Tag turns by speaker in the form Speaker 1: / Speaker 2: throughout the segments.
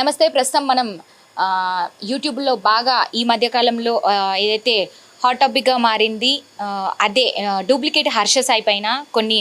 Speaker 1: నమస్తే. ప్రస్తుతం మనం యూట్యూబ్లో బాగా ఈ మధ్యకాలంలో ఏదైతే హాట్ టాపిక్గా మారింది అదే డూప్లికేట్ హర్ష సాయి పైన కొన్ని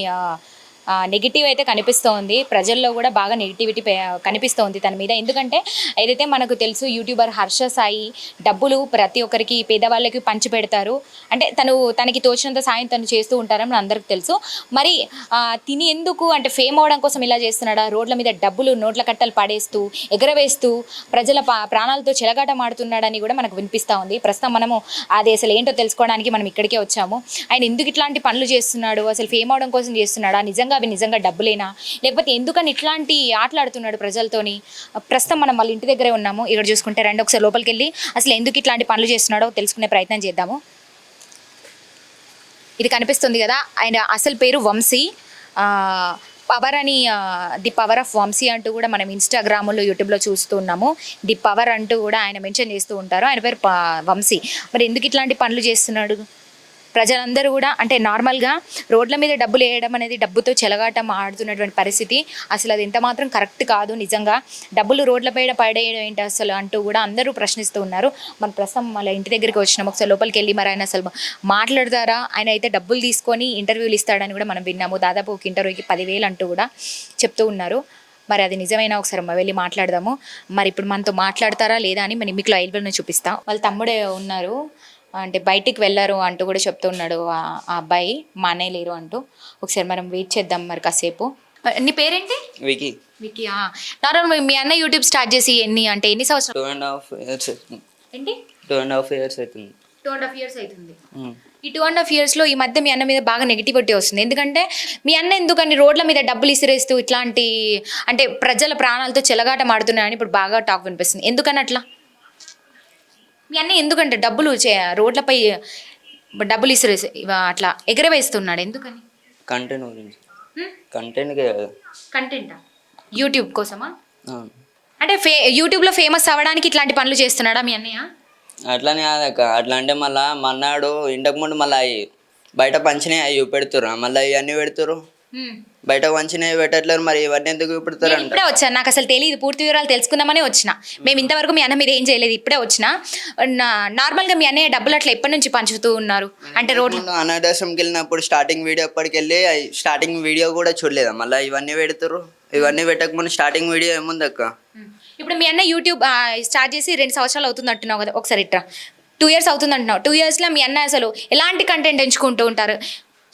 Speaker 1: నెగిటివ్ అయితే కనిపిస్తోంది. ప్రజల్లో కూడా బాగా నెగిటివిటీ కనిపిస్తోంది తన మీద. ఎందుకంటే ఏదైతే మనకు తెలుసు యూట్యూబర్ హర్ష సాయి డబ్బులు ప్రతి ఒక్కరికి పేదవాళ్ళకి పంచి పెడతారు. అంటే తను తనకి తోచినంత సాయం తను చేస్తూ ఉంటారని అందరికి తెలుసు. మరి తిని ఎందుకు అంటే ఫేమ్ అవడం కోసం ఇలా చేస్తున్నాడా? రోడ్ల మీద డబ్బులు నోట్ల కట్టలు పడేస్తూ ఎగరవేస్తూ ప్రజల పా- ప్రాణాలతో చెలగాట మాడుతున్నాడని కూడా మనకు వినిపిస్తూ ఉంది. ప్రస్తుతం మనము అది అసలు ఏంటో తెలుసుకోవడానికి మనం ఇక్కడికే వచ్చాము. ఆయన ఎందుకు ఇట్లాంటి పనులు చేస్తున్నాడు? అసలు ఫేమ్ అవడం కోసం చేస్తున్నాడా? నిజంగా అవి నిజంగా డబ్బులేనా? లేకపోతే ఎందుకని ఇట్లాంటి ఆటలాడుతున్నాడు ప్రజలతోని? ప్రస్తుతం మనం వాళ్ళ ఇంటి దగ్గరే ఉన్నాము. ఇక్కడ చూసుకుంటే రండి ఒకసారి లోపలికి వెళ్ళి అసలు ఎందుకు ఇట్లాంటి పనులు చేస్తున్నాడో తెలుసుకునే ప్రయత్నం చేద్దాము. ఇది కనిపిస్తుంది కదా ఆయన అసలు పేరు వంశీ. పవర్ అని ది పవర్ ఆఫ్ వంశీ అంటూ కూడా మనం ఇన్స్టాగ్రామ్లో యూట్యూబ్లో చూస్తూ ఉన్నాము. ది పవర్ అంటూ కూడా ఆయన మెన్షన్ చేస్తూ ఉంటారు. ఆయన పేరు ప- వంశీ. మరి ఎందుకు ఇట్లాంటి పనులు చేస్తున్నాడు? ప్రజలందరూ కూడా అంటే నార్మల్గా రోడ్ల మీద డబ్బులు వేయడం అనేది డబ్బుతో చెలగాటం ఆడుతున్నటువంటి పరిస్థితి. అసలు అది ఎంత మాత్రం కరెక్ట్ కాదు నిజంగా. డబ్బులు రోడ్లపై పడేయడం ఏంటి అసలు అంటూ కూడా అందరూ ప్రశ్నిస్తూ ఉన్నారు. మన ప్రస్తుతం వాళ్ళ ఇంటి దగ్గరికి వచ్చినాం. ఒకసారి లోపలికి వెళ్ళి మరి ఆయన అసలు మాట్లాడతారా? ఆయన అయితే డబ్బులు తీసుకొని ఇంటర్వ్యూలు ఇస్తాడని కూడా మనం విన్నాము. దాదాపు ఒక ఇంటర్వ్యూకి పదివేలు అంటూ కూడా చెప్తూ ఉన్నారు. మరి అది నిజమైనా ఒకసారి వెళ్ళి మాట్లాడదాము. మరి ఇప్పుడు మనతో మాట్లాడతారా లేదా అని మన మీకు లైవ్లో చూపిస్తాం. వాళ్ళ తమ్ముడే ఉన్నారు. అంటే బయటికి వెళ్ళారు అంటూ కూడా చెప్తున్నాడు ఆ ఆ అబ్బాయి మా అన్నయ్య లేరు అంటూ. ఒకసారి మనం వెయిట్ చేద్దాం మరి కాసేపు. నీ పేరేంటి?
Speaker 2: వికీ.
Speaker 1: వికీ నార్మల్ మీ అన్న యూట్యూబ్ స్టార్ట్ చేసి ఎన్ని అంటే ఎన్ని సంవత్సరాలు?
Speaker 2: టూ అండ్ హాఫ్ ఇయర్స్
Speaker 1: ఏంటి?
Speaker 2: టూ అండ్ హాఫ్ ఇయర్స్ అవుతుంది.
Speaker 1: టూ అండ్ హాఫ్ ఇయర్స్ అవుతుంది. ఈ టూ అండ్ హాఫ్ ఇయర్స్లో ఈ మధ్య మీ అన్న మీద బాగా నెగిటివిటీ వస్తుంది. ఎందుకంటే మీ అన్న ఎందుకని రోడ్ల మీద డబ్బులు ఇసిరేస్తూ ఇట్లాంటి అంటే ప్రజల ప్రాణాలతో చెలగాట మాడుతున్నాయని ఇప్పుడు బాగా టాక్ వినిపిస్తుంది. ఎందుకని అట్లా? మీ అన్న ఎందుకంటే డబ్బులు చే రోడ్లపై డబ్బులు ఇసిరేసి ఇవ- అట్లా ఎగరవేస్తున్నాడు. ఎందుకని?
Speaker 2: కంటెంట్ గురించి.
Speaker 1: కంటెంటా యూట్యూబ్ కోసమా. అంటే ఫే యూట్యూబ్లో ఫేమస్ అవ్వడానికి ఇట్లాంటి పనులు చేస్తున్నాడా మీ అన్నయ్య?
Speaker 2: అట్లానే కాదక్క అట్లా అంటే మళ్ళా మన్నాడు ఇంతకు ముందు మళ్ళీ బయట పంచినాయి అవి పెడుతురు మళ్ళీ ఇవన్నీ పెడుతురు. బయట పంచినవి పెట్టట్లేరు మరి ఇవన్నీ ఎందుకు అంట
Speaker 1: ఇప్పుడే వచ్చాను. నాకు అసలు తెలియదు. పూర్తి వివరాలు తెలుసుకుందామని వచ్చిన. మేము ఇంతవరకు మీ అన్న మీద ఏం చేయలేదు. ఇప్పుడే వచ్చిన. నార్మల్గా మీ అన్నయ్య డబ్బులు అట్లా ఎప్పటి నుంచి పంచుతూ ఉన్నారు? అంటే రోడ్లు
Speaker 2: ముందు అనాథాశ్రమంకి వెళ్ళినప్పుడు స్టార్టింగ్ వీడియో అప్పటికి వెళ్ళి స్టార్టింగ్ వీడియో కూడా చూడలేదా? మళ్ళీ ఇవన్నీ పెడుతురు ఇవన్నీ పెట్టక ముందు స్టార్టింగ్ వీడియో ఏముంది అక్క?
Speaker 1: ఇప్పుడు మీ అన్న యూట్యూబ్ స్టార్ట్ చేసి రెండు సంవత్సరాలు అవుతుంది అంటున్నావు కదా. ఒకసారి ఇట్రా. టూ ఇయర్స్ అవుతుంది అంటున్నావు. టూ ఇయర్స్లో మీ అన్న అసలు ఎలాంటి కంటెంట్ ఎంచుకుంటూ ఉంటారు?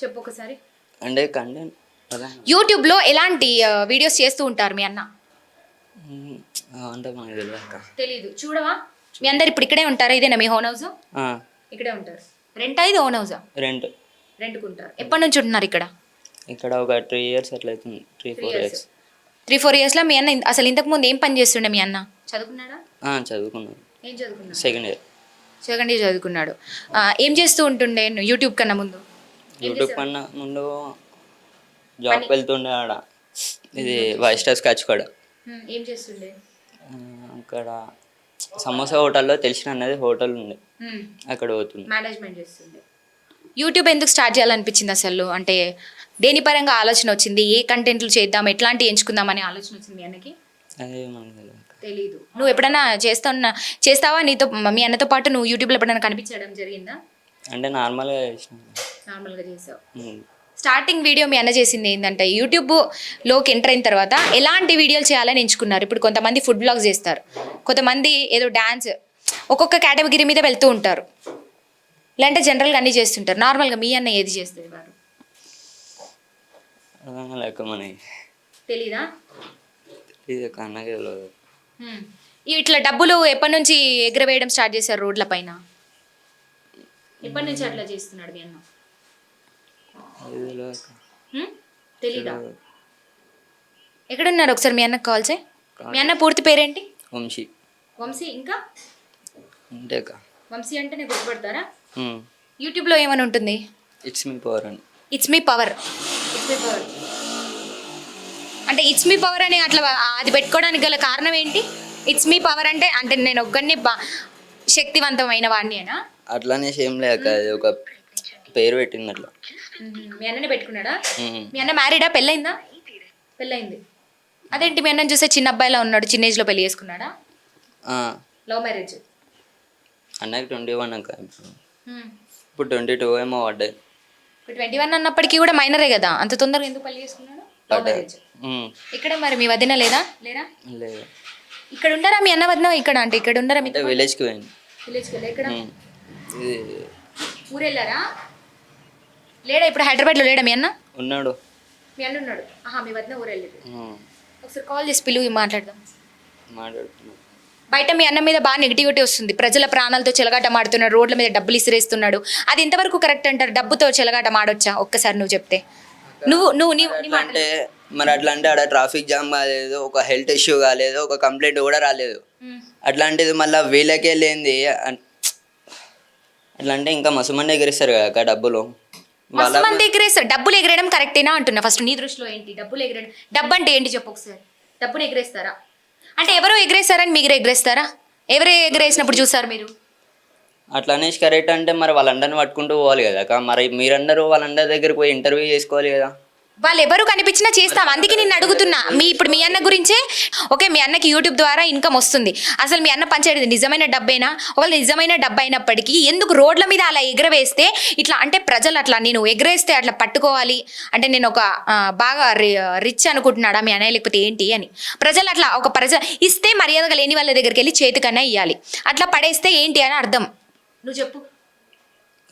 Speaker 1: చెప్పు ఒకసారి.
Speaker 2: అంటే కంటెంట్
Speaker 1: యూట్యూబ్లో ఎలాంటి వీడియోస్ చేస్తూ ఉంటారు మీ అన్న?
Speaker 2: ఉమ్, అంటే మనకు తెలియదు అక్క.
Speaker 1: తెలీదు. చూడవా? మీ అందరు ఇప్పుడు ఇక్కడే ఉంటారా? ఇదేనా మీ హోన్ హౌస్? ఇక్కడే ఉంటారు. రెంట్? ఇది ఓన్ హౌసా?
Speaker 2: రెంట్.
Speaker 1: రెంట్కుంటారు. ఎప్పటి నుంచి ఉంటున్నారు ఇక్కడ?
Speaker 2: ఇక్కడ ఒక త్రీ ఇయర్స్ అట్లా అవుతుంది. Three four years.
Speaker 1: Three four ఇయర్స్లో మీ అన్న అసలు ఇంతకు ముందు ఏం పని చేస్తుండే మీ అన్న? చదువుకున్నాడా?
Speaker 2: చదువుకున్నాను
Speaker 1: ఏం చదువుకున్నాడు?
Speaker 2: Second year.
Speaker 1: సెకండ్ ఇయర్ చదువుకున్నాడు. ఏం చేస్తూ ఉంటుండే యూట్యూబ్ కన్నా ముందు?
Speaker 2: యూట్యూబ్ కన్నా ముందు జాబ్కి వెళ్తుండే ఆడ. ఇది వైస్టర్ స్కాచ్ కూడా.
Speaker 1: ఏం చేస్తుండే?
Speaker 2: అక్కడ సమోసా హోటల్లో తెలిసిన అనేది హోటల్ ఉంది అక్కడ పోతుంది
Speaker 1: మేనేజ్మెంట్ చేస్తుండే. యూట్యూబ్ ఎందుకు స్టార్ట్ చేయాలనిపించింది అసలు? అంటే దేని పరంగా ఆలోచన వచ్చింది? ఏ కంటెంట్లు చేద్దాం? ఎట్లాంటి ఎంచుకుందాం అనే ఆలోచన వచ్చింది అన్నకి? తెలీదు. నువ్వు ఎప్పుడైనా చేస్తున్నా చేస్తావా నీతో మీ అన్నతో పాటు నువ్వు యూట్యూబ్లో ఎప్పుడైనా కనిపించడం జరిగిందా?
Speaker 2: అంటే నార్మల్గా
Speaker 1: నార్మల్గా చేసావు. స్టార్టింగ్ వీడియో మీ అన్న చేసింది ఏంటంటే యూట్యూబ్లోకి ఎంటర్ అయిన తర్వాత ఎలాంటి వీడియోలు చేయాలని ఎంచుకున్నారు? ఇప్పుడు కొంతమంది ఫుడ్ బ్లాగ్స్ చేస్తారు. కొంతమంది ఏదో డ్యాన్స్ ఒక్కొక్క కేటగిరీ మీద వెళ్తూ ఉంటారు. లేదంటే జనరల్గా అన్నీ చేస్తుంటారు. నార్మల్గా మీ అన్న ఏది చేస్తుంది వారు? తెలీదా? ఇట్లా డబ్బులు ఎప్పటి నుంచి ఎగరవేయడం స్టార్ట్ చేశారు రోడ్ల పైన? ఎప్పటి నుంచి అట్లా చేస్తున్నాడు మీ అన్న
Speaker 2: అది తెలియదు అక్క.
Speaker 1: హ్మ్? తెలీదా? ఎక్కడున్నారు? ఒకసారి మీ అన్నకు కాల్ చేయి. మీ అన్న పూర్తి పేరేంటి?
Speaker 2: వంశీ.
Speaker 1: వంశీ ఇంకా?
Speaker 2: అంతే
Speaker 1: వంశీ అంటేనే గుర్తుపడతారా?
Speaker 2: ఉమ్.
Speaker 1: యూట్యూబ్లో ఏమని ఉంటుంది?
Speaker 2: ఇట్స్ మీ పవర్ అని.
Speaker 1: It's me power. It's me power. అంటే ఇట్స్ మీ పవర్ అని అట్లా అది పెట్టుకోవడానికి గల కారణం ఏంటి? ఇట్స్ మీ పవర్ అంటే అంటే నేను ఒక్కడిని బా శక్తివంతమైన వాడిని అయినా
Speaker 2: అట్లానే సేమ్ లేక ఒక పేరు పెట్టింది అట్లా.
Speaker 1: మీ అన్ననే పెట్టుకున్నాడా. మీ అన్న మ్యారీడా? పెళ్ళైందా? పెళ్ళైంది. అదేంటి మీ అన్నని చూస్తే చిన్న అబ్బాయిలా ఉన్నాడు చిన్న ఏజ్లో పెళ్ళి చేసుకున్నాడా? లవ్ మ్యారేజ్
Speaker 2: అన్నకి ట్వంటీ వన్ అక్క. ఇప్పుడు ట్వంటీ టూ ఏమో పడ్డాయి.
Speaker 1: ఇప్పుడు ట్వంటీ వన్ అన్నప్పటికీ కూడా మైనరే కదా అంత తొందరగా ఎందుకు పెళ్ళి చేసుకున్నాడు? లవ్ మ్యారేజ్ ఇక్కడ మరి మీ వదిన లేదా? లేరా?
Speaker 2: లేదు.
Speaker 1: ఇక్కడ ఉండరా మీ అన్న వదిన? ఇక్కడ అంటే ఇక్కడ ఉండరా మీ
Speaker 2: విలేజ్కి పోయింది.
Speaker 1: విలేజ్కి వెళ్ళి? ఇక్కడ ఊరు వెళ్ళారా లేడా? ఇప్పుడు హైదరాబాద్లో లేడా మీ అన్న?
Speaker 2: ఉన్నాడు.
Speaker 1: మీ అన్న ఉన్నాడు. ఆహా మీ వదిన ఊరు వెళ్ళేది
Speaker 2: ఉమ్,
Speaker 1: ఒకసారి కాల్ చేసి పిలువు మాట్లాడదాం.
Speaker 2: మాట్లాడుతున్నాడు
Speaker 1: బయట మీ అన్న మీద బాగా నెగిటివిటీ వస్తుంది. ప్రజల ప్రాణాలతో చెలగాట మాడుతున్నాడు రోడ్ల మీద డబ్బులు ఇసిరేస్తున్నాడు. అది ఎంతవరకు కరెక్ట్ అంటారు? డబ్బుతో చెలగాట మాడొచ్చా ఒక్కసారి నువ్వు చెప్తే. నువ్వు నువ్వు నీ
Speaker 2: అంటే మరి అట్లా అంటే ఆడ ట్రాఫిక్ జామ్ కాలేదు ఒక హెల్త్ ఇష్యూ కాలేదు ఒక కంప్లైంట్ కూడా రాలేదు. అట్లాంటిది మళ్ళీ వీళ్ళకే లేనిది అట్లా అంటే ఇంకా మస్తు మంది ఎగిరిస్తారు కదా డబ్బులు.
Speaker 1: మస్తు మంది ఎగిరేస్తారు. డబ్బులు ఎగిరేయడం కరెక్టేనా అంటున్నా. ఫస్ట్ నీ దృష్టిలో ఏంటి? డబ్బులు ఎగిరేయడం డబ్బు అంటే ఏంటి చెప్పు ఒకసారి. డబ్బులు ఎగిరేస్తారా? అంటే ఎవరో ఎగిరేస్తారని మీరు ఎగిరేస్తారా? ఎవరు ఎగిరేసినప్పుడు చూసారు మీరు?
Speaker 2: అట్లా అనేసి కరెక్ట్ అంటే మరి వాళ్ళందరిని పట్టుకుంటూ పోవాలి కదా. మరి మీరందరూ వాళ్ళందరి దగ్గరికి పోయి ఇంటర్వ్యూ చేసుకోవాలి కదా.
Speaker 1: వాళ్ళు ఎవరు కనిపించినా చేస్తాం. అందుకే నేను అడుగుతున్నా. మీ ఇప్పుడు మీ అన్న గురించే? ఓకే మీ అన్నకి యూట్యూబ్ ద్వారా ఇన్కమ్ వస్తుంది. అసలు మీ అన్న పంచాయతీ నిజమైన డబ్బైనా? ఒకవేళ నిజమైన డబ్బు అయినప్పటికీ ఎందుకు రోడ్ల మీద అలా ఎగరవేస్తే? ఇట్లా అంటే ప్రజలు అట్లా నేను ఎగరేస్తే అట్లా పట్టుకోవాలి? అంటే నేను ఒక బాగా రిచ్ అనుకుంటున్నాడా మీ అన్నయ్య? లేకపోతే ఏంటి అని. ప్రజలు అట్లా ఒక ప్రజ ఇస్తే మర్యాదగా లేని వాళ్ళ దగ్గరికి వెళ్ళి చేతికన్నా ఇవ్వాలి అట్లా పడేస్తే ఏంటి అని అర్థం. నువ్వు చెప్పు.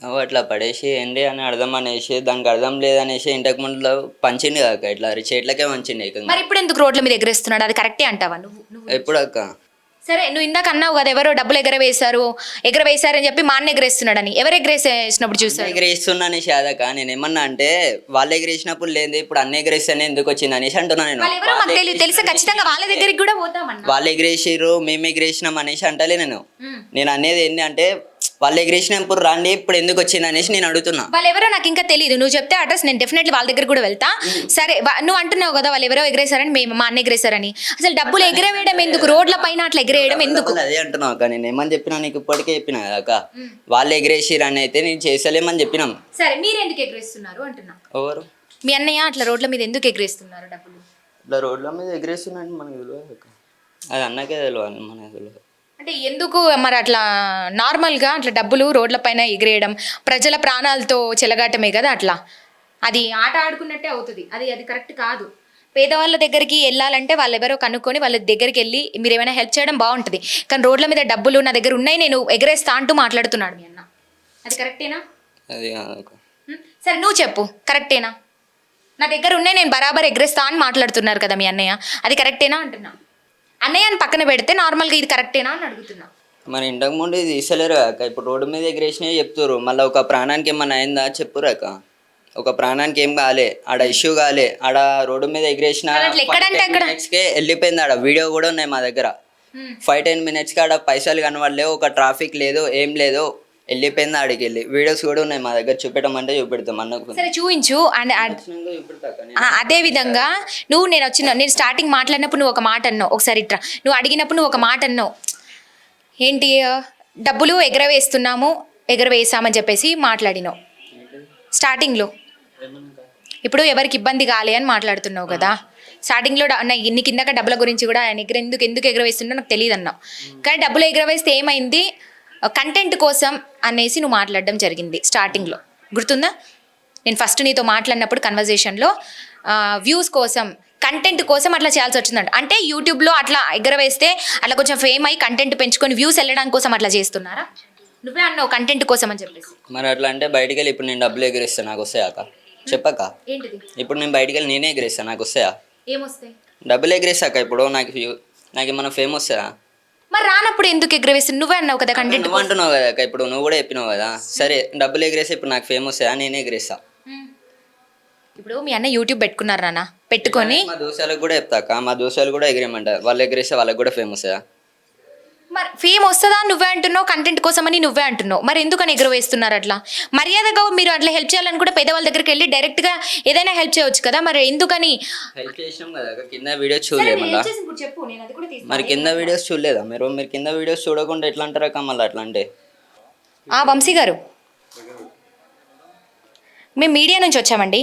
Speaker 2: అట్లా పడేసి ఏంటి అని అర్థం అనేసి దానికి అర్థం లేదనేసి ఇంతకు ముందులో పంచింది కాక ఇట్లా చేట్లకే పంచింది
Speaker 1: మరి ఇప్పుడు ఎందుకు రోడ్ల మీద ఎగరేస్తున్నాడు? అది కరెక్టే అంటావా నువ్వు?
Speaker 2: ఎప్పుడు అక్క?
Speaker 1: సరే నువ్వు ఇందాక అన్నావు కదా ఎవరో డబ్బులు ఎగరవేశారు ఎగరవేశారని చెప్పి మా అన్న ఎగరేస్తున్నాడని. ఎవరు ఎగరేసేసినప్పుడు చూసారు
Speaker 2: ఎగిరేస్తున్నా అనేసి అదక నేను ఏమన్నా అంటే వాళ్ళు ఎగిరేసినప్పుడు లేదు ఇప్పుడు అన్ని ఎగిరేస్తేనే ఎందుకు వచ్చింది అనేసి అంటున్నా నేను.
Speaker 1: వాళ్ళు ఎవరో మాకు తెలియదు తెలిస్తే ఖచ్చితంగా వాళ్ళ దగ్గరికి కూడా పోతామన్నా.
Speaker 2: వాళ్ళు ఎగిరేసిర్రు మేము ఎగిరేసినాం అనేసి అంటలే నేను. నేను అనేది ఏంటి అంటే వాళ్ళు ఎగిరేసినప్పుడు రండి ఇప్పుడు ఎందుకు వచ్చింది అనేసి నేను అడుగుతున్నా.
Speaker 1: వాళ్ళు ఎవరో నాకు ఇంకా తెలియదు నువ్వు చెప్తే అడ్రస్ నేను డెఫినెట్లీ వాళ్ళ దగ్గర కూడా వెళ్తా. సరే వా- నువ్వు అంటున్నావు కదా వాళ్ళు ఎవరో ఎగరేశారని మేము మా అన్న ఎగరేశారని. అసలు డబ్బులు ఎగరవేయడం ఎందుకు? రోడ్ల పైన అట్లా ఎగరేయడం ఎందుకు?
Speaker 2: అదే అంటున్నావు అక్క. నేను ఏమని చెప్పినా నీకు ఇప్పటికే చెప్పినా కదా అక్క. వాళ్ళు ఎగిరేసిర్రు అని అయితే నేను చేసలేమని చెప్పినాం.
Speaker 1: సరే మీరు ఎందుకు ఎగరేస్తున్నారు అంటున్నా?
Speaker 2: ఎవరు?
Speaker 1: మీ అన్నయ్య అట్లా రోడ్ల మీద ఎందుకు ఎగరేస్తున్నారు డబ్బులు?
Speaker 2: ఇట్లా రోడ్ల మీద ఎగిరేస్తున్నాడు మనకు తెలియదు అక్క. అది అన్నకే తెలియాలి మనకు తెలియదు.
Speaker 1: అంటే ఎందుకు మరి అట్లా నార్మల్గా అట్లా డబ్బులు రోడ్ల పైన ఎగిరేయడం ప్రజల ప్రాణాలతో చెలగాటమే కదా అట్లా? అది ఆట ఆడుకున్నట్టే అవుతుంది. అది అది కరెక్ట్ కాదు. పేదవాళ్ళ దగ్గరికి వెళ్ళాలంటే వాళ్ళు ఎవరో కనుక్కొని వాళ్ళ దగ్గరికి వెళ్ళి మీరు ఏమైనా హెల్ప్ చేయడం బాగుంటుంది. కానీ రోడ్ల మీద డబ్బులు నా దగ్గర ఉన్నాయి నేను ఎగరేస్తా అంటూ మాట్లాడుతున్నాడు మీ అన్న. అది కరెక్టేనా? సరే నువ్వు చెప్పు. కరెక్టేనా? నా దగ్గర ఉన్నాయి నేను బరాబర్ ఎగరేస్తా అని మాట్లాడుతున్నారు కదా మీ అన్నయ్య. అది కరెక్టేనా అంటున్నా? అన్నయ్య అని పక్కన పెడితే నార్మల్గా ఇది కరెక్టేనా అని అడుగుతున్నా.
Speaker 2: మరి ఇంతకు ముందు ఇది తీసలేరు అక్క. ఇప్పుడు రోడ్డు మీద ఎగిరేసినవి చెప్తారు మళ్ళీ ఒక ప్రాణానికి ఏమన్నా అయిందా చెప్పురు అక్క. ఒక ప్రాణానికి ఏం కాలే. ఆడ ఇష్యూ కాలే. ఆడ రోడ్డు మీద ఎగిరేసిన వెళ్ళిపోయింది ఆడ. వీడియో కూడా ఉన్నాయి మా దగ్గర. ఫైవ్ టెన్ మినిట్స్కి ఆడ పైసలు కనబడలేవు. ఒక ట్రాఫిక్ లేదు. ఏం లేదు. వెళ్ళిపోయింది ఆడికి వెళ్ళి వీడియోస్ కూడా ఉన్నాయి మా దగ్గర చూపెట్టమంటే చూపెడతాం అన్నకు.
Speaker 1: సరే చూపించు అండ్. ఆ, అదే విధంగా నువ్వు నేను వచ్చిన నేను స్టార్టింగ్ మాట్లాడినప్పుడు నువ్వు ఒక మాట అన్నావు. ఒకసారి ఇట్రా. నువ్వు అడిగినప్పుడు నువ్వు ఒక మాట అన్నావు. ఏంటి ఆ, డబ్బులు ఎగరవేస్తున్నాము ఎగరవేసామని చెప్పేసి మాట్లాడినావు. స్టార్టింగ్లో ఇప్పుడు ఎవరికి ఇబ్బంది కాలే అని మాట్లాడుతున్నావు కదా. స్టార్టింగ్లో డ- నా ఇన్ని కిందక డబ్బుల గురించి కూడా ఆయన ఎగర ఎందుకు ఎందుకు ఎగరవేస్తుండో నాకు తెలియదు అన్నావు. కానీ డబ్బులు ఎగరవేస్తే ఏమైంది? కంటెంట్ కోసం అనేసి నువ్వు మాట్లాడడం జరిగింది స్టార్టింగ్లో గుర్తుందా? నేను ఫస్ట్ నీతో మాట్లాడినప్పుడు కన్వర్జేషన్లో వ్యూస్ కోసం కంటెంట్ కోసం అట్లా చేయాల్సి వచ్చిందంట. అంటే యూట్యూబ్లో అట్లా ఎగరవేస్తే అట్లా కొంచెం ఫేమ్ అయ్యి కంటెంట్ పెంచుకొని వ్యూస్ వెళ్ళడానికి కోసం అట్లా చేస్తున్నారా? నువ్వే అన్నావు కంటెంట్ కోసం అని చెప్పేసి.
Speaker 2: మరి అట్లా అంటే బయటికి వెళ్ళి ఇప్పుడు నేను డబ్బులు ఎగిరిస్తాను నాకు వస్తాయా అక్క? చెప్పక్క.
Speaker 1: ఏంటిది?
Speaker 2: ఇప్పుడు నేను బయటికి వెళ్ళి నేనే ఎగిరిస్తాను నాకు వస్తాయా?
Speaker 1: ఏమొస్తాయి?
Speaker 2: డబ్బులు ఎగిరేసాక ఇప్పుడు నాకు వ్యూ- నాకు ఏమన్నా ఫేమ్ వస్తుందా
Speaker 1: మరి రానప్పుడు ఎందుకు ఎగరవేస్తుంది నువ్వే అన్నావు కదా కంటెంట్
Speaker 2: నువ్వు అంటున్నావు కదా అక్క, ఇప్పుడు నువ్వు కూడా చెప్పినావు కదా. సరే డబ్బులు ఎగిరేసి ఇప్పుడు నాకు ఫేమ్ వస్తుందా? నేనే ఎగిరేస్తా.
Speaker 1: ఇప్పుడు మీ అన్న యూట్యూబ్ పెట్టుకున్నారు నాన్న. పెట్టుకొని
Speaker 2: మా దోశాలకు కూడా చెప్తాక మా దోశాలు కూడా ఎగిరేయమంట. వాళ్ళు ఎగిరేస్తే వాళ్ళకి కూడా ఫేమ్ వస్తుందా?
Speaker 1: మరి ఫేమ్ వస్తుందా నువ్వే అంటున్నావు కంటెంట్ కోసమని నువ్వే అంటున్నావు? మరి ఎందుకని ఎగరవేస్తున్నారు అట్లా? మర్యాదగా మీరు అట్లా హెల్ప్ చేయాలని కూడా పేదవాళ్ళ దగ్గరికి వెళ్ళి డైరెక్ట్గా ఏదైనా హెల్ప్ చేయవచ్చు కదా మరి? ఎందుకని?
Speaker 2: హెల్ప్ చేసినాం కదా అక్క, కింద వీడియోస్
Speaker 1: సరే,
Speaker 2: చూడలే
Speaker 1: నేను
Speaker 2: మళ్ళా
Speaker 1: help చేసి ఇప్పుడు చెప్పు నేను అది కూడా తీస్తాను.
Speaker 2: మరి కింద వీడియోస్ చూడలేదా? మీరు మీరు కింద వీడియోస్ చూడకుండా ఎట్లా అంటారా మళ్ళీ అట్లా అంటే
Speaker 1: ఆ వంశీ గారు. మేము మీడియా నుంచి వచ్చామండి.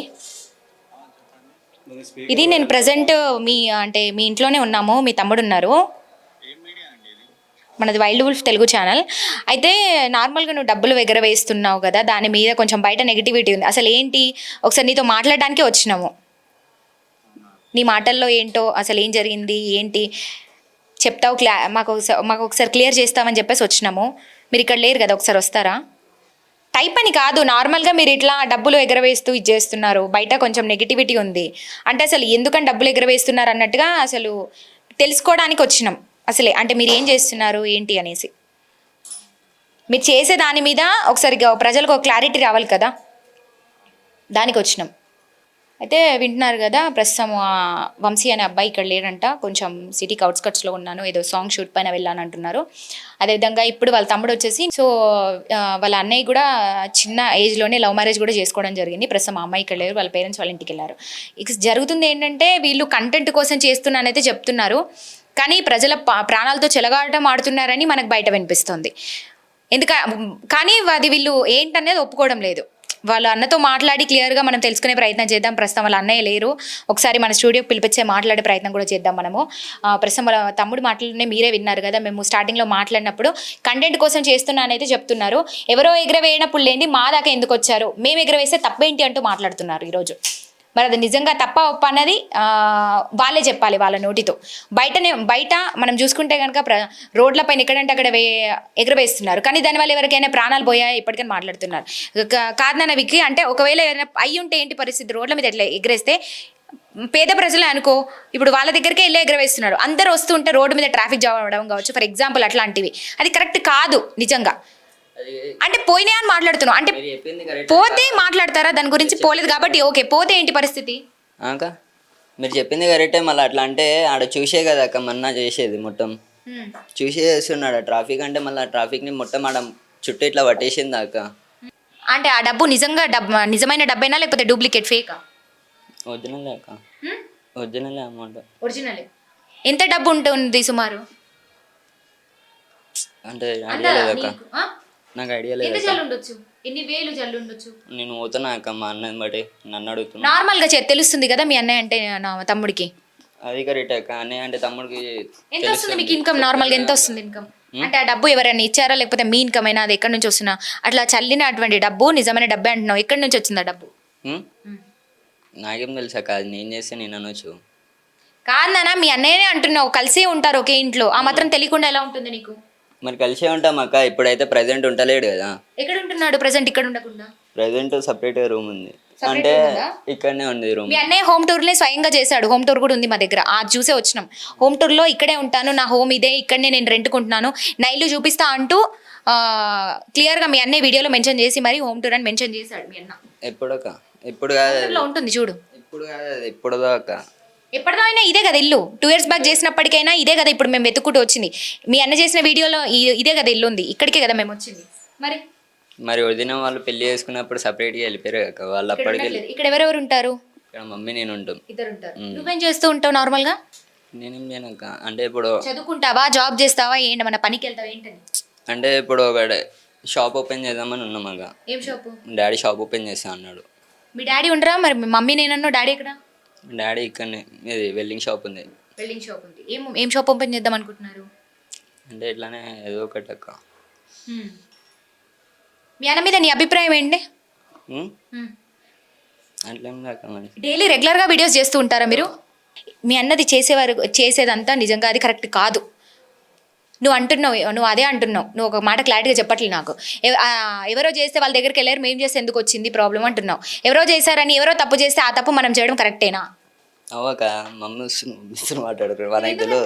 Speaker 1: ఇది నేను ప్రజెంట్ మీ అంటే మీ ఇంట్లోనే ఉన్నాము మీ తమ్ముడు ఉన్నారు. మనది వైల్డ్ వుల్ఫ్ తెలుగు ఛానల్. అయితే నార్మల్గా నువ్వు డబ్బులు ఎగరవేస్తున్నావు కదా దాని మీద కొంచెం బయట నెగిటివిటీ ఉంది. అసలు ఏంటి? ఒకసారి నీతో మాట్లాడడానికి వచ్చినాము. నీ మాటల్లో ఏంటో అసలు ఏం జరిగింది ఏంటి? చెప్తావు క్లా మాకు ఒకసారి మాకు ఒకసారి క్లియర్ చేస్తామని చెప్పేసి వచ్చినాము. మీరు ఇక్కడ లేరు కదా ఒకసారి వస్తారా? టైప్ అని కాదు నార్మల్గా మీరు ఇట్లా డబ్బులు ఎగరవేస్తూ ఇది చేస్తున్నారు. బయట కొంచెం నెగిటివిటీ ఉంది. అంటే అసలు ఎందుకని డబ్బులు ఎగరవేస్తున్నారు అన్నట్టుగా అసలు తెలుసుకోవడానికి వచ్చినాం. అసలే అంటే మీరు ఏం చేస్తున్నారు ఏంటి అనేసి. మీరు చేసే దాని మీద ఒకసారి ప్రజలకు ఒక క్లారిటీ రావాలి కదా. దానికి వచ్చినాం. అయితే వింటున్నారు కదా ప్రస్తుతం ఆ వంశీ అనే అబ్బాయి ఇక్కడ లేడంట కొంచెం సిటీకి అవుట్స్కట్స్లో ఉన్నాను ఏదో సాంగ్ షూట్ పైన వెళ్ళాను అంటున్నారు అదేవిధంగా ఇప్పుడు వాళ్ళ తమ్ముడు వచ్చేసి సో వాళ్ళ అన్నయ్య కూడా చిన్న ఏజ్లోనే లవ్ మ్యారేజ్ కూడా చేసుకోవడం జరిగింది. ప్రస్తుతం ఆ అమ్మాయి ఇక్కడ లేరు వాళ్ళ పేరెంట్స్ వాళ్ళ ఇంటికి వెళ్ళారు. ఇక జరుగుతుంది ఏంటంటే వీళ్ళు కంటెంట్ కోసం చేస్తున్నానైతే చెప్తున్నారు. కానీ ప్రజల పా- ప్రాణాలతో చెలగాటం ఆడుతున్నారని మనకు బయట వినిపిస్తుంది. ఎందుక కానీ అది వీళ్ళు ఏంటనేది ఒప్పుకోవడం లేదు. వాళ్ళ అన్నతో మాట్లాడి క్లియర్గా మనం తెలుసుకునే ప్రయత్నం చేద్దాం. ప్రస్తుతం వాళ్ళ అన్నయ్య లేరు. ఒకసారి మన స్టూడియోకి పిలిపించే మాట్లాడే ప్రయత్నం కూడా చేద్దాం మనము. ప్రస్తుతం వాళ్ళ తమ్ముడు మాటలనే మీరే విన్నారు కదా. మేము స్టార్టింగ్లో మాట్లాడినప్పుడు కంటెంట్ కోసం చేస్తున్నానైతే చెప్తున్నారు. ఎవరో ఎగరవేయనప్పుడు లేని మా దాకా ఎందుకు వచ్చారు? మేము ఎగరవేస్తే తప్పేంటి అంటూ మాట్లాడుతున్నారు ఈరోజు. మరి అది నిజంగా తప్ప ఒప్ప అన్నది వాళ్ళే చెప్పాలి వాళ్ళ నోటితో. బయటనే బయట మనం చూసుకుంటే కనుక ప్ర రోడ్లపైన ఎక్కడంటే అక్కడ వే ఎగరవేస్తున్నారు. కానీ దానివల్ల ఎవరికైనా ప్రాణాలు పోయాయి ఇప్పటికైనా మాట్లాడుతున్నారు. కా- కాదన్న విక్కి అంటే ఒకవేళ ఏదైనా అయ్యి ఉంటే ఏంటి పరిస్థితి? రోడ్ల మీద ఎట్లా ఎగరేస్తే? పేద ప్రజలే అనుకో ఇప్పుడు వాళ్ళ దగ్గరికే వెళ్ళి ఎగరవేస్తున్నారు. అందరూ వస్తుంటే రోడ్డు మీద ట్రాఫిక్ జామ్ అవ్వడం కావచ్చు ఫర్ ఎగ్జాంపుల్ అట్లాంటివి. అది కరెక్ట్ కాదు నిజంగా. అంటే పోయినాయి అని మాట్లాడుతున్నావు. అంటే పోతే మాట్లాడతారా? దాని గురించి పోలేదు కాబట్టి ఓకే పోతే ఏంటి పరిస్థితి?
Speaker 2: అక్క మీరు చెప్పింది కరెక్టే మళ్ళీ అట్లా అంటే ఆడ చూసే కదా అక్క మన్నా చేసేది మొత్తం. చూసే చేస్తున్నాడు ట్రాఫిక్ అంటే మళ్ళీ ట్రాఫిక్ని మొత్తం ఆడ చుట్టూ ఇట్లా పట్టేసింది అక్క.
Speaker 1: అంటే ఆ డబ్బు నిజంగా డబ్బు నిజమైన డబ్బైనా లేకపోతే డూప్లికేట్ ఫేకా?
Speaker 2: ఒరిజినలే అక్క. ఒరిజినలే అమౌంట్.
Speaker 1: ఒరిజినల్. ఎంత డబ్బు ఉంటుంది సుమారు?
Speaker 2: అంటే అక్క? నాకు ఐడియా లేదు అక్క
Speaker 1: జల్లు ఉండొచ్చు ఎన్ని వేలు జల్లు ఉండొచ్చు
Speaker 2: నేను పోతున్నా అక్క మా అన్నని బట్టి నన్ను అడుగుతున్నా.
Speaker 1: నార్మల్గా చె- తెలుస్తుంది కదా మీ అన్నయ్య అంటే నా తమ్ముడికి.
Speaker 2: అది కరెక్ట్ అక్క అన్నయ్య అంటే తమ్ముడికి
Speaker 1: ఎంత వస్తుంది మీకు ఇన్కమ్ నార్మల్గా ఎంత వస్తుంది ఇన్కమ్ అంటే ఆ డబ్బు ఎవరైనా ఇచ్చారా? లేకపోతే మీ ఇన్కమ్ అయినా అది ఎక్కడి నుంచి వస్తున్నా? అట్లా చల్లినటువంటి డబ్బు నిజమైన డబ్బే అంటున్నావు. ఎక్కడి నుంచి వచ్చింది ఆ డబ్బు?
Speaker 2: ఉం? నాకేం తెలుసు అక్క అది నేను చేస్తే నేను అనొచ్చు.
Speaker 1: కాదన్నా మీ అన్నయ్యనే అంటున్నావు. కలిసే ఉంటారు ఒకే ఇంట్లో. ఆ మాత్రం తెలియకుండా ఎలా ఉంటుంది నీకు?
Speaker 2: మరి కలిసే ఉంటాం అక్క. ఇప్పుడైతే ప్రజెంట్ ఉంటలేడు కదా.
Speaker 1: ఎక్కడ ఉంటున్నాడు ప్రజెంట్ ఇక్కడ ఉండకుండా?
Speaker 2: ప్రజెంట్ సపరేట్ రూమ్ ఉంది.
Speaker 1: Separate
Speaker 2: అంటే
Speaker 1: ఉందా?
Speaker 2: ఇక్కడనే ఉంది రూమ్
Speaker 1: మీ అన్నయ్య హోమ్ టూర్నే స్వయంగా చేశాడు. హోమ్ టూర్ కూడా ఉంది మా దగ్గర. ఆ చూసే వచ్చినాం. హోమ్ టూర్లో ఇక్కడే ఉంటాను. నా హోమ్ ఇదే. ఇక్కడనే నేను రెంట్కుంటున్నాను నా ఇల్లు చూపిస్తా అంటూ ఆ, క్లియర్గా మీ అన్నయ్య వీడియోలో మెన్షన్ చేసి మరి హోమ్ టూర్ అని మెన్షన్ చేశాడు మీ అన్న.
Speaker 2: ఎప్పుడక్క ఇప్పుడు కాదు అది.
Speaker 1: ఉంటుంది చూడు.
Speaker 2: ఇప్పుడు కాదు అది. అక్క.
Speaker 1: ఎప్పటిదో అయినా ఇదే కదా ఇల్లు. టూ ఇయర్స్ బ్యాక్ చేసినప్పటికైనా ఇదే కదా ఇప్పుడు మేము వెతుక్కుంటూ వచ్చింది. మీ అన్న చేసిన వీడియోలో ఇదే కదా ఇల్లు ఉంది. ఇక్కడికే కదా మేము వచ్చింది. మరి?
Speaker 2: మరి వదిన వాళ్ళు పెళ్ళి చేసుకున్నప్పుడు సపరేట్గా వెళ్ళిపోయారు వాళ్ళు అప్పటికి.
Speaker 1: ఇక్కడ ఎవరెవరు ఉంటారు?
Speaker 2: ఇక్కడ మమ్మీ నేను ఉంటాం.
Speaker 1: ఇద్దరు ఉంటారు. నువ్వేం చేస్తూ ఉంటావు నార్మల్గా
Speaker 2: నేనేం చేయనక్క అంటే ఇప్పుడు
Speaker 1: చదువుకుంటావా? జాబ్ చేస్తావా? ఏంటి? మన పనికి వెళ్తావా? ఏంటని
Speaker 2: అంటే ఇప్పుడు ఒక షాప్ ఓపెన్ చేద్దామని ఉన్నాం అక్క.
Speaker 1: ఏం షాపు
Speaker 2: డాడీ షాప్ ఓపెన్ చేస్తా అన్నాడు.
Speaker 1: మీ డాడీ ఉండరా మరి? మీ మమ్మీ నేనన్నా డాడీ ఎక్కడ?
Speaker 2: డాడీ ఇక్కడనే ఇది వెల్డింగ్ షాప్ ఉంది.
Speaker 1: వెల్డింగ్ షాప్ ఉంది. ఏం ఏం షాప్ ఓపెన్ చేద్దాం అనుకుంటున్నారు?
Speaker 2: అంటే ఇట్లానే ఏదో ఒకటి అక్క.
Speaker 1: మీ అన్న మీద నీ అభిప్రాయం ఏంటి?
Speaker 2: ఉం? అట్లేం కాక మరి.
Speaker 1: డైలీ రెగ్యులర్గా వీడియోస్ చేస్తూ ఉంటారా మీరు? మీ అన్నది చేసేవారు చేసేదంతా నిజంగా అది కరెక్ట్ కాదు. నువ్వు అంటున్నావు నువ్వు అదే అంటున్నావు. నువ్వు ఒక మాట క్లారిటీగా చెప్పట్లేదు నాకు. ఎవరో చేస్తే వాళ్ళ దగ్గరికి వెళ్ళారు మేము చేస్తే ఎందుకు వచ్చింది ప్రాబ్లం అంటున్నావు. ఎవరో చేశారని ఎవరో తప్పు చేస్తే ఆ తప్పు మనం చేయడం కరెక్టేనా?
Speaker 2: అవ్వక మమ్మీ నాకు తెలియదు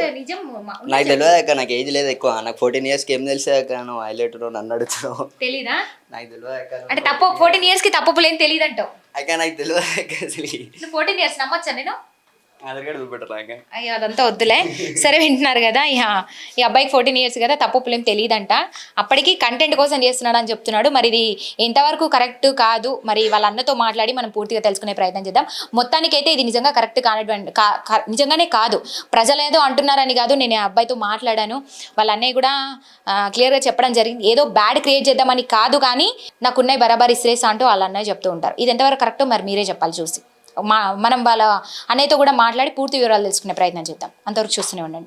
Speaker 2: నాకు తెలియదు అక్క నాకు ఏజ్ లేదు ఎక్కువ. నాకు ఫోర్టీన్ ఇయర్స్కి ఏం తెలుసు అక్క నువ్వు హైలైట్ నన్ను అడుగుతున్నావు.
Speaker 1: తెలీదా?
Speaker 2: నాకు తెలియదు అక్క
Speaker 1: అంటే తప్పు ఫోర్టీన్ ఇయర్స్కి తప్పు లేని తెలియదు అంటావు
Speaker 2: అక్క నాకు తెలియదు అక్క
Speaker 1: ఫోర్టీన్ ఇయర్స్ నమ్మొచ్చా నేను? అయ్యో అదంతా వద్దులే. సరే వింటున్నారు కదా ఇహ ఈ అబ్బాయికి ఫోర్టీన్ ఇయర్స్ కదా తప్పు పులేం తెలియదంట అప్పటికి కంటెంట్ కోసం చేస్తున్నాడు అని చెప్తున్నాడు. మరి ఇది ఎంతవరకు కరెక్ట్ కాదు. మరి వాళ్ళ అన్నతో మాట్లాడి మనం పూర్తిగా తెలుసుకునే ప్రయత్నం చేద్దాం. మొత్తానికి అయితే ఇది నిజంగా కరెక్ట్ కానటువంటి నిజంగానే కాదు. ప్రజలు ఏదో అంటున్నారని కాదు నేను ఆ అబ్బాయితో మాట్లాడాను. వాళ్ళ అన్నయ్య కూడా క్లియర్గా చెప్పడం జరిగింది. ఏదో బ్యాడ్ క్రియేట్ చేద్దామని కాదు కానీ నాకున్నాయి బరాబర్ ఇస్రేసా అంటూ వాళ్ళ అన్నయ్య చెప్తూ ఉంటారు. ఇది ఎంతవరకు కరెక్టో మరి మీరే చెప్పాలి చూసి. మనం వాళ్ళ అన్నయ్యతో కూడా మాట్లాడి పూర్తి వివరాలు తెలుసుకునే ప్రయత్నం చేద్దాం. అంతవరకు చూస్తూనే ఉండండి.